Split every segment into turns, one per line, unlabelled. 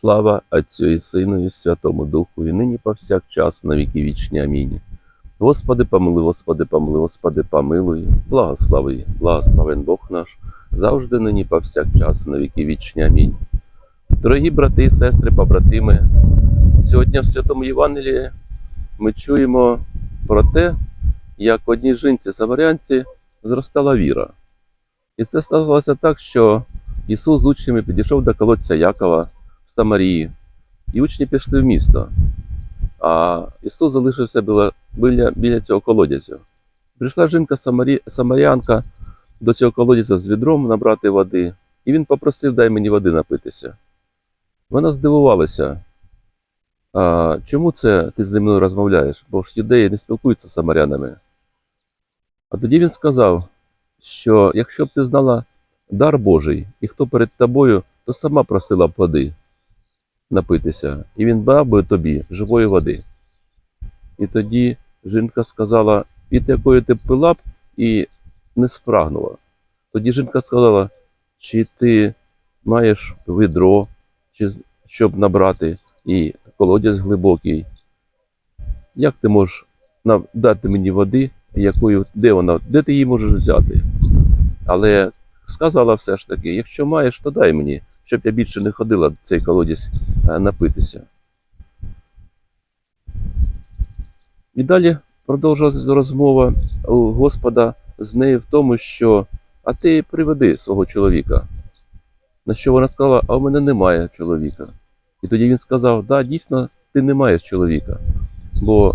Слава Отцю і Сину, і Святому Духу, і нині повсякчас на віки вічні. Амінь. Господи, помилуй, Господи, помилуй, Господи, помилуй, благослови, благословен Бог наш, завжди нині повсякчас на віки вічні. Амінь. Дорогі брати і сестри, побратими, сьогодні в Святому Євангелії ми чуємо про те, як одній жінці самарянці зростала віра. І це сталося так, що Ісус з учнями підійшов до колодця Якова Самарії, і учні пішли в місто. А Ісус залишився біля, біля, біля цього колодязю. Прийшла жінка Самарі, Самарянка до цього колодязя з відром набрати води, і він попросив, дай мені води напитися. Вона здивувалася. А, чому це ти зі мною розмовляєш? Бо ж юдеї не спілкуються з самарянами. А тоді він сказав, що якщо б ти знала дар Божий, і хто перед тобою, то сама просила б води напитися, і він дав би тобі живої води. І тоді жінка сказала, від якої ти пила б і не спрагнула. Тоді жінка сказала, чи ти маєш відро, чи щоб набрати, і колодязь глибокий. Як ти можеш дати мені води, якою, де вона, де ти її можеш взяти? Але сказала все ж таки: якщо маєш, то дай мені, щоб я більше не ходила в цей колодязь е, напитися. І далі продовжилася розмова у Господа з нею в тому, що а ти приведи свого чоловіка. На що вона сказала, а у мене немає чоловіка. І тоді він сказав: Да, дійсно, ти не маєш чоловіка, бо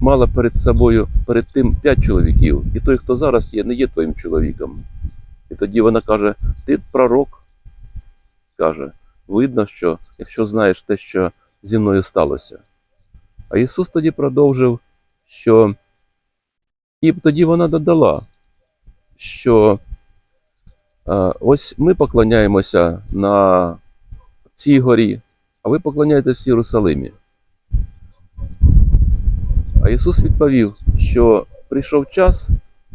мала перед собою перед тим п'ять чоловіків, і той, хто зараз є, не є твоїм чоловіком. І тоді вона каже: Ти пророк. Каже, видно, що якщо знаєш те, що зі мною сталося. А Ісус тоді продовжив, що і тоді вона додала, що ось ми поклоняємося на цій горі, а ви поклоняєтесь в Єрусалимі. А Ісус відповів, що прийшов час,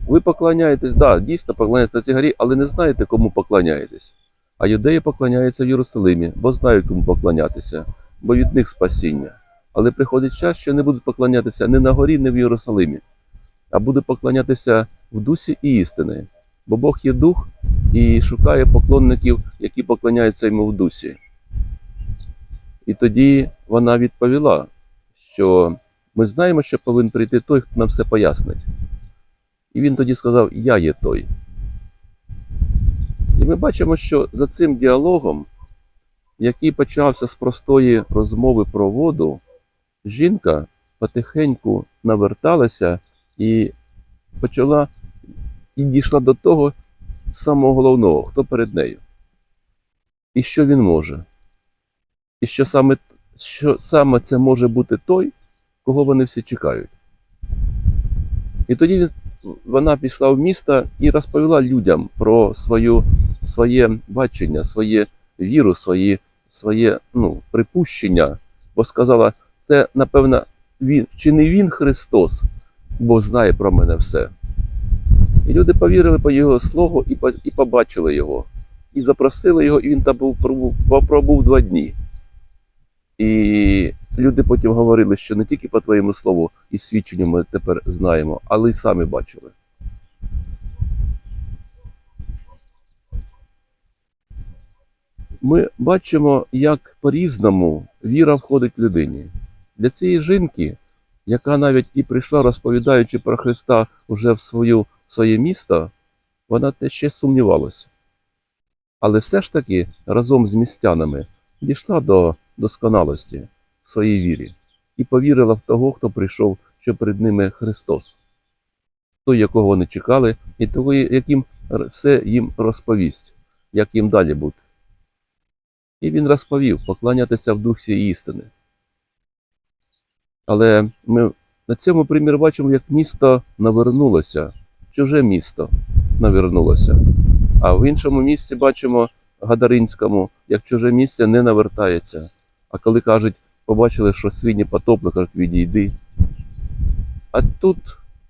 ви поклоняєтесь, да, дійсно поклоняєтесь на цій горі, але не знаєте, кому поклоняєтесь. А юдеї поклоняються в Єрусалимі, бо знають, кому поклонятися, бо від них спасіння. Але приходить час, що не будуть поклонятися ні на горі, ні в Єрусалимі, а будуть поклонятися в дусі і істини. Бо Бог є дух і шукає поклонників, які поклоняються йому в дусі. І тоді вона відповіла, що ми знаємо, що повинен прийти той, хто нам все пояснить. І він тоді сказав: Я є той. Ми бачимо, що за цим діалогом, який почався з простої розмови про воду, жінка потихеньку наверталася і почала і дійшла до того самого головного, хто перед нею. І що він може. І що саме, що саме це може бути той, кого вони всі чекають. І тоді він, вона пішла в місто і розповіла людям про свою, своє бачення, своє віру, свої, своє ну, припущення, бо сказала, це, напевно, він, чи не він Христос, бо знає про мене все. І люди повірили по його слову і, і побачили його. І запросили його, і він там був, пробув два дні. І люди потім говорили, що не тільки по твоєму слову і свідченню ми тепер знаємо, але й самі бачили. Ми бачимо, як по-різному віра входить людині. Для цієї жінки, яка навіть і прийшла, розповідаючи про Христа вже в, свою, в своє місто, вона те ще сумнівалася. Але все ж таки разом з містянами дійшла до досконалості в своїй вірі і повірила в того, хто прийшов, що перед ними Христос, той, якого вони чекали, і того, яким все їм розповість, як їм далі бути. І він розповів поклонятися в дусі істини. Але ми на цьому примірі бачимо, як місто навернулося, чуже місто навернулося. А в іншому місці бачимо Гадаринському, як чуже місце не навертається. А коли кажуть, побачили, що свині потопли, кажуть, відійди. А тут,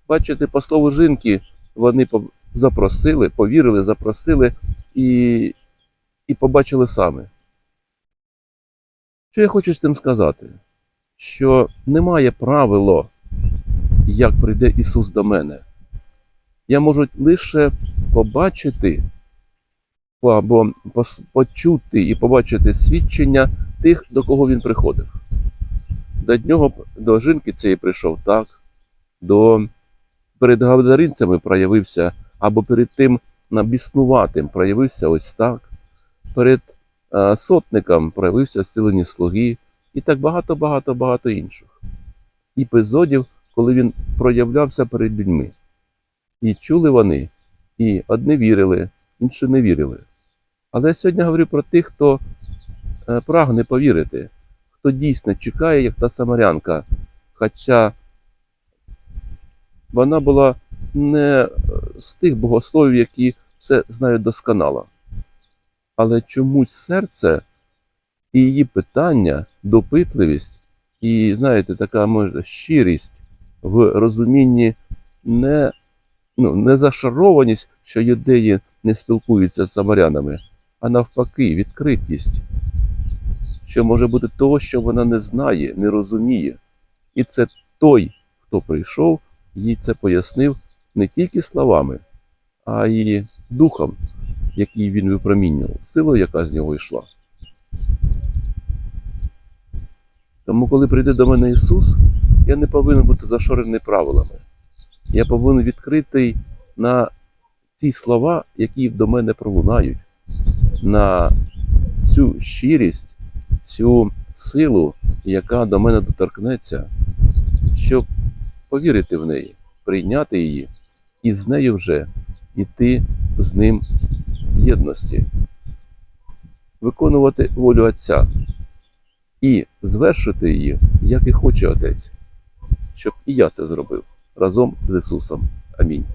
бачите, по слову жінки, вони запросили, повірили, запросили і, і побачили самі. Що я хочу з цим сказати? Що немає правило, як прийде Ісус до мене. Я можу лише побачити або почути і побачити свідчення тих, до кого він приходив. До нього, до жінки цієї прийшов так, до перед гадаринцями проявився, або перед тим набіснуватим проявився ось так, перед е, сотником проявився зцілені слуги, і так багато, багато, багато інших епізодів, коли він проявлявся перед людьми. І чули вони, і одні вірили, інші не вірили. Але я сьогодні говорю про тих, хто е, прагне повірити, хто дійсно чекає, як та самарянка. Хоча вона була не з тих богословів, які все знають досконало. Але чомусь серце і її питання, допитливість і, знаєте, така може щирість в розумінні не, ну, не зашарованість, що юдеї не спілкуються з самарянами, а навпаки, відкритість, що може бути того, що вона не знає, не розуміє. І це той, хто прийшов, їй це пояснив не тільки словами, а й духом, який він випромінював, силою, яка з нього йшла. Тому, коли прийде до мене Ісус, я не повинен бути зашорений правилами. Я повинен відкритий на ці слова, які до мене пролунають, на цю щирість, цю силу, яка до мене доторкнеться, щоб повірити в неї, прийняти її і з нею вже йти з ним єдності, виконувати волю Отця і звершити її, як і хоче Отець, щоб і я це зробив разом з Ісусом. Амінь.